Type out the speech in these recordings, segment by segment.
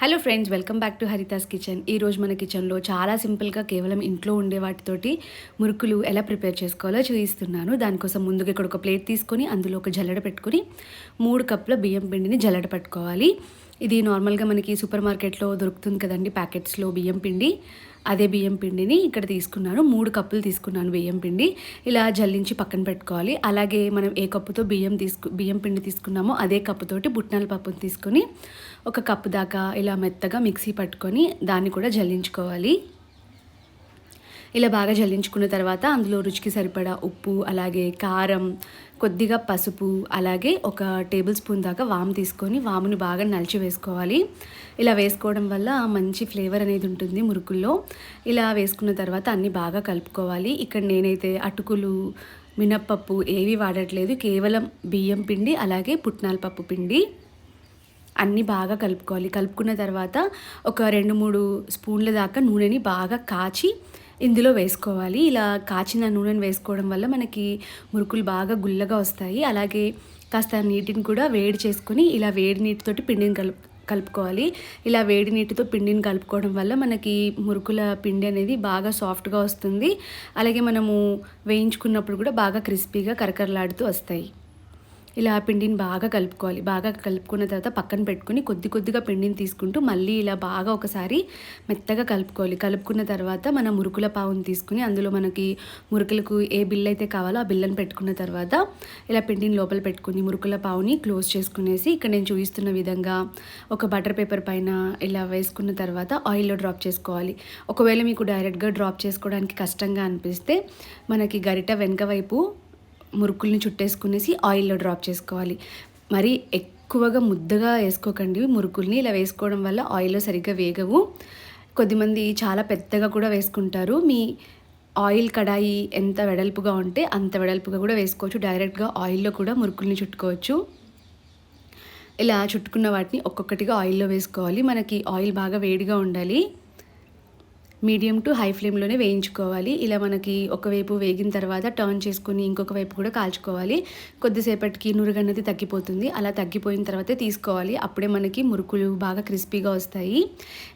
Hello friends welcome back to Haritha's kitchen ఈ రోజు మన కిచెన్లో చాలా సింపుల్గా కేవలం ఇంట్లో ఉండే వాటితోటి మురుకులు ఎలా ప్రిపేర్ చేసుకోవాలో చూపిస్తున్నాను. దానికోసం ముందుగా ఇక్కడ ఒక ప్లేట్ తీసుకొని అందులో ఒక జల్లడ పెట్టుకొని మూడు కప్పుల బియ్యం పిండిని జల్లడ పట్టుకోవాలి. ఇది నార్మల్గా మనకి సూపర్ మార్కెట్లో దొరుకుతుంది కదండి ప్యాకెట్స్లో బియ్యం పిండి. అదే బియ్యం పిండిని ఇక్కడ తీసుకున్నాను మూడు కప్పులు తీసుకున్నాను బియ్యం పిండి. ఇలా జల్లించి పక్కన పెట్టుకోవాలి. అలాగే మనం ఏ కప్పుతో బియ్యం తీసుకు బియ్యం పిండి తీసుకున్నామో అదే కప్పుతోటి బుట్నాల పప్పును తీసుకొని ఒక కప్పు దాకా ఇలా మెత్తగా మిక్సీ పట్టుకొని దాన్ని కూడా జల్లించుకోవాలి. ఇలా బాగా జల్లించుకున్న తర్వాత అందులో రుచికి సరిపడా ఉప్పు అలాగే కారం కొద్దిగా పసుపు అలాగే ఒక టేబుల్ స్పూన్ దాకా వాము తీసుకొని వాముని బాగా నలిచి వేసుకోవాలి. ఇలా వేసుకోవడం వల్ల మంచి ఫ్లేవర్ అనేది ఉంటుంది మురుకుల్లో. ఇలా వేసుకున్న తర్వాత అన్నీ బాగా కలుపుకోవాలి. ఇక్కడ నేనైతే అటుకులు మినప్పప్పు ఏవి వాడట్లేదు. కేవలం బియ్యం పిండి అలాగే పుట్నాల పప్పు పిండి అన్నీ బాగా కలుపుకోవాలి. కలుపుకున్న తర్వాత ఒక రెండు మూడు స్పూన్ల దాకా నూనెని బాగా కాచి ఇందులో వేసుకోవాలి. ఇలా కాచిన నూనెను వేసుకోవడం వల్ల మనకి మురుకులు బాగా గుల్లగా వస్తాయి. అలాగే కాస్త నీటిని కూడా వేడి చేసుకొని ఇలా వేడి నీటితోటి పిండిని కలుపు కలుపుకోవాలి. ఇలా వేడి నీటితో పిండిని కలుపుకోవడం వల్ల మనకి మురుకుల పిండి అనేది బాగా సాఫ్ట్గా వస్తుంది. అలాగే మనము వేయించుకున్నప్పుడు కూడా బాగా క్రిస్పీగా కరకరలాడుతూ వస్తాయి. ఇలా పిండిని బాగా కలుపుకోవాలి. బాగా కలుపుకున్న తర్వాత పక్కన పెట్టుకుని కొద్ది కొద్దిగా పిండిని తీసుకుంటూ మళ్ళీ ఇలా బాగా ఒకసారి మెత్తగా కలుపుకోవాలి. కలుపుకున్న తర్వాత మన మురుకుల పావుని తీసుకుని అందులో మనకి మురుకులకు ఏ బిల్ అయితే కావాలో ఆ బిల్లను పెట్టుకున్న తర్వాత ఇలా పిండిని లోపల పెట్టుకుని మురుకుల పావుని క్లోజ్ చేసుకునేసి ఇక్కడ నేను చూపిస్తున్న విధంగా ఒక బటర్ పేపర్ పైన ఇలా వేసుకున్న తర్వాత ఆయిల్లో డ్రాప్ చేసుకోవాలి. ఒకవేళ మీకు డైరెక్ట్గా డ్రాప్ చేసుకోవడానికి కష్టంగా అనిపిస్తే మనకి గరిట వెనక వైపు మురుకుల్ని చుట్టేసుకునేసి ఆయిల్లో డ్రాప్ చేసుకోవాలి. మరి ఎక్కువగా ముద్దగా వేసుకోకండి. మురుకుల్ని ఇలా వేసుకోవడం వల్ల ఆయిల్లో సరిగ్గా వేగవు. కొద్దిమంది చాలా పెద్దగా కూడా వేసుకుంటారు. మీ ఆయిల్ కడాయి ఎంత వెడల్పుగా ఉంటే అంత వెడల్పుగా కూడా వేసుకోవచ్చు. డైరెక్ట్గా ఆయిల్లో కూడా మురుకుల్ని చుట్టుకోవచ్చు. ఇలా చుట్టుకున్న వాటిని ఒక్కొక్కటిగా ఆయిల్లో వేసుకోవాలి. మనకి ఆయిల్ బాగా వేడిగా ఉండాలి. మీడియం టు హై ఫ్లేమ్లోనే వేయించుకోవాలి. ఇలా మనకి ఒకవైపు వేగిన తర్వాత టర్న్ చేసుకుని ఇంకొక వైపు కూడా కాల్చుకోవాలి. కొద్దిసేపటికి నురుగన్నది తగ్గిపోతుంది. అలా తగ్గిపోయిన తర్వాతే తీసుకోవాలి. అప్పుడే మనకి మురుకులు బాగా క్రిస్పీగా వస్తాయి.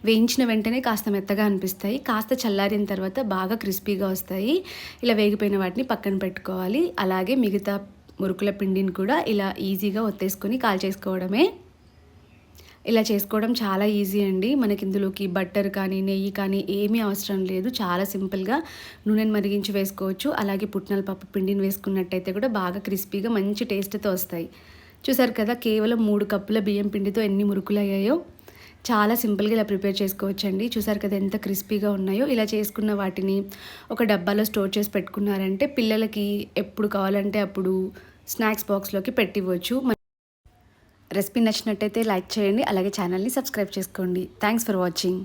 వేయించిన వెంటనే కాస్త మెత్తగా అనిపిస్తాయి. కాస్త చల్లారిన తర్వాత బాగా క్రిస్పీగా వస్తాయి. ఇలా వేగిపోయిన వాటిని పక్కన పెట్టుకోవాలి. అలాగే మిగతా మురుకుల పిండిని కూడా ఇలా ఈజీగా ఒత్తేసుకొని కాల్చేసుకోవడమే. ఇలా చేసుకోవడం చాలా ఈజీ అండి. మనకి ఇందులోకి బట్టర్ కానీ నెయ్యి కానీ ఏమీ అవసరం లేదు. చాలా సింపుల్గా నూనెను మరిగించి వేసుకోవచ్చు. అలాగే పుట్నాల పప్పు పిండిని వేసుకున్నట్టయితే కూడా బాగా క్రిస్పీగా మంచి టేస్ట్తో వస్తాయి. చూసారు కదా కేవలం మూడు కప్పుల బియ్యం పిండితో ఎన్ని మురుకులు అయ్యాయో చాలా సింపుల్గా ఇలా ప్రిపేర్ చేసుకోవచ్చు అండి చూసారు కదా ఎంత క్రిస్పీగా ఉన్నాయో. ఇలా చేసుకున్న వాటిని ఒక డబ్బాలో స్టోర్ చేసి పెట్టుకున్నారంటే పిల్లలకి ఎప్పుడు కావాలంటే అప్పుడు స్నాక్స్ బాక్స్లోకి పెట్టివ్వచ్చు. రెసిపీ నచ్చినట్టయితే లైక్ చేయండి అలాగే ఛానల్ని సబ్స్క్రైబ్ చేసుకోండి. Thanks for watching